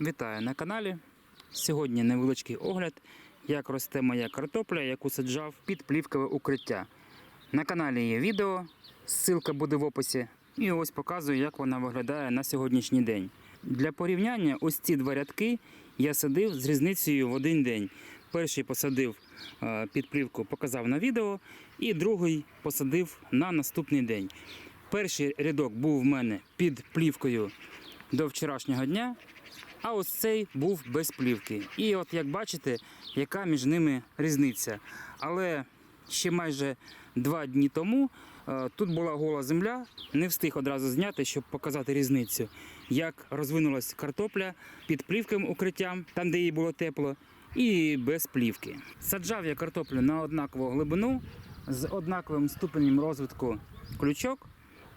Вітаю на каналі. Сьогодні невеличкий огляд, як росте моя картопля, яку саджав під плівкове укриття. На каналі є відео, ссылка буде в описі. І ось показую, як вона виглядає на сьогоднішній день. Для порівняння, ось ці два рядки я садив з різницею в один день. Перший посадив е, під плівку, показав на відео, і другий посадив на наступний день. Перший рядок був в мене під плівкою до вчорашнього дня, а ось цей був без плівки. І от як бачите, яка між ними різниця. Але ще майже два дні тому е, тут була гола земля, не встиг одразу зняти, щоб показати різницю, як розвинулась картопля під плівковим укриттям, там де їй було тепло, і без плівки. Саджав я картоплю на однакову глибину з однаковим ступенем розвитку ключок.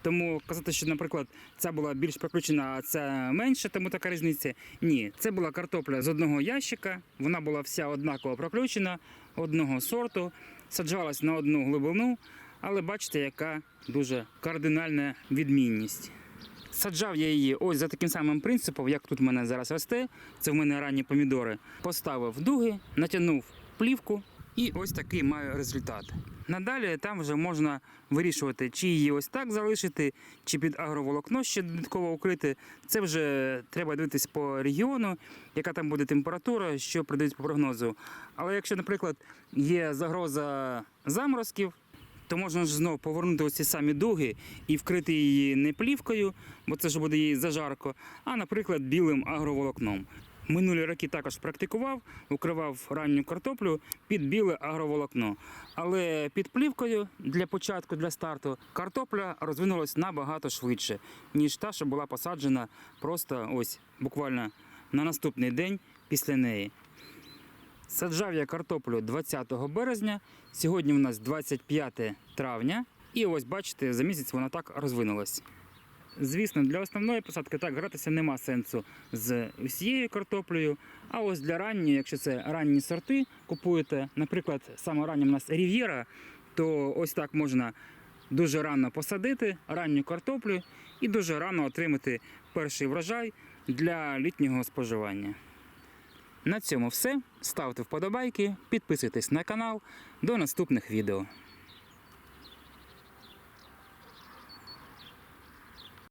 Тому казати, що, наприклад, ця була більш проключена, а ця менше, тому така різниця. Ні, це була картопля з одного ящика, вона була вся однаково проключена, одного сорту, саджалась на одну глибину, але бачите, яка дуже кардинальна відмінність. Саджав я її ось за таким самим принципом, як тут в мене зараз росте. Це в мене ранні помідори. Поставив дуги, натягнув плівку і ось такий маю результат. Надалі там вже можна вирішувати, чи її ось так залишити, чи під агроволокно ще додатково укрити. Це вже треба дивитись по регіону, яка там буде температура, що придають по прогнозу. Але якщо, наприклад, є загроза заморозків, то можна ж знову повернути ось ці самі дуги і вкрити її не плівкою, бо це ж буде їй зажарко, а, наприклад, білим агроволокном. Минулі роки також практикував, укривав ранню картоплю під біле агроволокно. Але під плівкою для початку, для старту, картопля розвинулась набагато швидше, ніж та, що була посаджена просто ось буквально на наступний день після неї. Саджав я картоплю 20 березня. Сьогодні у нас 25 травня. І ось бачите, за місяць вона так розвинулась. Звісно, для основної посадки так гратися нема сенсу з усією картоплею. А ось для ранньої, якщо це ранні сорти купуєте, наприклад, саме раннім у нас Рів'єра, то ось так можна дуже рано посадити ранню картоплю і дуже рано отримати перший врожай для літнього споживання. На цьому все. Ставте вподобайки, підписуйтесь на канал. До наступних відео.